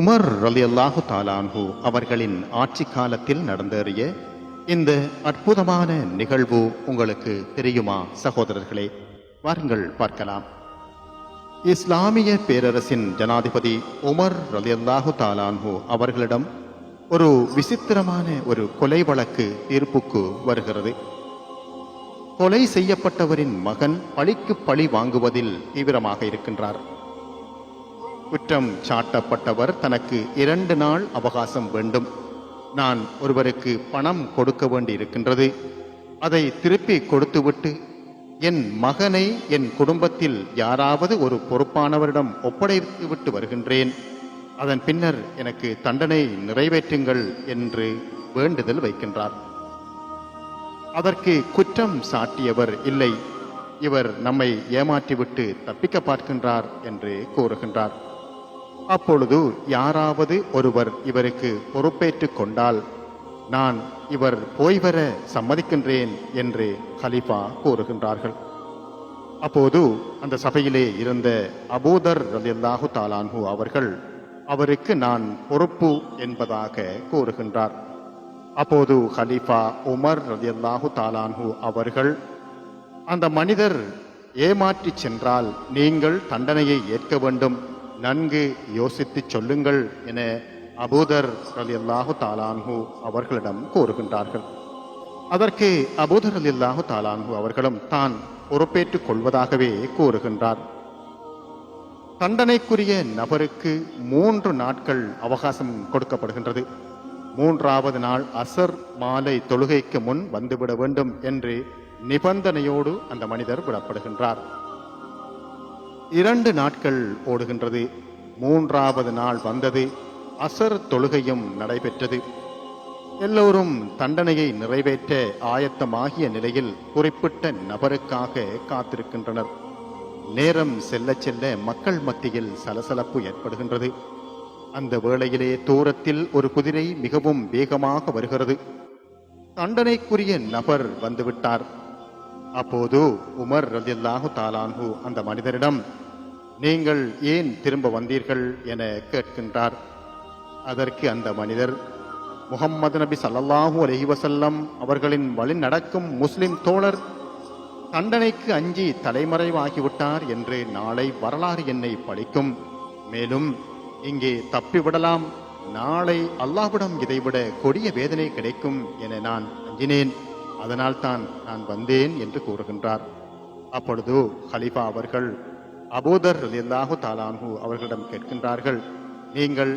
Umar ரலியல்லாஹு தாலான்ஹு அவர்களின் ஆட்சி காலத்தில் நடந்தேறிய இந்த அற்புதமான நிகழ்வு உங்களுக்கு தெரியுமா சகோதரர்களே? வாருங்கள் பார்க்கலாம். இஸ்லாமிய பேரரசின் ஜனாதிபதி உமர் ரலியல்லாஹு தாலான்ஹு அவர்களிடம் ஒரு விசித்திரமான ஒரு கொலை வழக்கு தீர்ப்புக்கு வருகிறது. கொலை செய்யப்பட்டவரின் மகன் பழிக்கு பழி வாங்குவதில் தீவிரமாக இருக்கின்றார். குற்றம் சாட்டப்பட்டவர் தனக்கு இரண்டு நாள் அவகாசம் வேண்டும். நான் ஒருவருக்கு பணம் கொடுக்க வேண்டி இருக்கின்றது அதை திருப்பி கொடுத்துவிட்டு என் மகனை என் குடும்பத்தில் யாராவது ஒரு பொறுப்பானவரிடம் ஒப்படைத்து விட்டு வருகின்றேன். அதன் பின்னர் எனக்கு தண்டனை நிறைவேற்றுங்கள் என்று வேண்டுதல் வைக்கின்றார். அதற்கு குற்றம் சாட்டியவர் இல்லை. இவர் நம்மை ஏமாற்றிவிட்டு தப்பிக்க பார்க்கின்றார் என்று கூறுகின்றார். அப்பொழுது யாராவது ஒருவர் இவருக்கு பொறுப்பேற்றுக் கொண்டால் நான் இவர் போய் வர சம்மதிக்கின்றேன் என்று கலிஃபா கூறுகின்றார்கள். அப்போது அந்த சபையிலே இருந்த அபூதர் ரலியல்லாஹு தாலான்ஹு அவர்கள் அவருக்கு நான் பொறுப்பு என்பதாக கூறுகின்றார். அப்போது ஹலீஃபா உமர் ரலியல்லாஹு தாலான்ஹு அவர்கள் அந்த மனிதர் ஏமாற்றி சென்றால் நீங்கள் தண்டனையை ஏற்க வேண்டும். நன்கு யோசித்து சொல்லுங்கள் என அபூதர் ரலியல்லாஹு தாலான்ஹு அவர்களிடம் கூறுகின்றார்கள். அதற்கு அபூதர் ரலியல்லாஹு தாலான்ஹு அவர்களும் தான் பொறுப்பேற்றுக் கொள்வதாகவே கூறுகின்றார். தண்டனைக்குரிய நபருக்கு மூன்று நாட்கள் அவகாசம் கொடுக்கப்படுகின்றது. மூன்றாவது நாள் அசர் மாலை தொழுகைக்கு முன் வந்துவிட வேண்டும் என்று நிபந்தனையோடு அந்த மனிதர் விடப்படுகின்றார். இரண்டு நாட்கள் ஓடுகின்றது. மூன்றாவது நாள் வந்தது. அசர் தொழுகையும் நடைபெற்றது. எல்லோரும் தண்டனையை நிறைவேற்ற ஆயத்தமாகிய நிலையில் குறிப்பிட்ட நபருக்காக காத்திருக்கின்றனர். நேரம் செல்ல செல்ல மக்கள் மத்தியில் சலசலப்பு ஏற்படுகின்றது. அந்த வேளையிலே தூரத்தில் ஒரு குதிரை மிகவும் வேகமாக வருகிறது. தண்டனைக்குரிய நபர் வந்துவிட்டார். அப்போது உமர் ரதில்லாஹு தாலான்ஹு அந்த மனிதரிடம் நீங்கள் ஏன் திரும்ப வந்தீர்கள் என கேட்கின்றார். அதற்கு அந்த மனிதர் முகம்மது நபி ஸல்லல்லாஹு அலைஹி வசல்லம் அவர்களின் வழி நடக்கும் முஸ்லிம் தோழர் தண்டனைக்கு அஞ்சி தலைமறைவாகிவிட்டார் என்று நாளை வரலாறு என்னை படிக்கும். மேலும் இங்கே தப்பிவிடலாம். நாளை அல்லாஹ்விடம் இதைவிட கொடிய வேதனை கிடைக்கும் என நான் அஞ்சினேன். அதனால்தான் நான் வந்தேன் என்று கூறுகின்றார். அப்பொழுது ஹலிஃபா அவர்கள் அபூதர் அல்லாஹு தாலான்ஹு அவர்களிடம் கேட்கின்றார்கள் நீங்கள்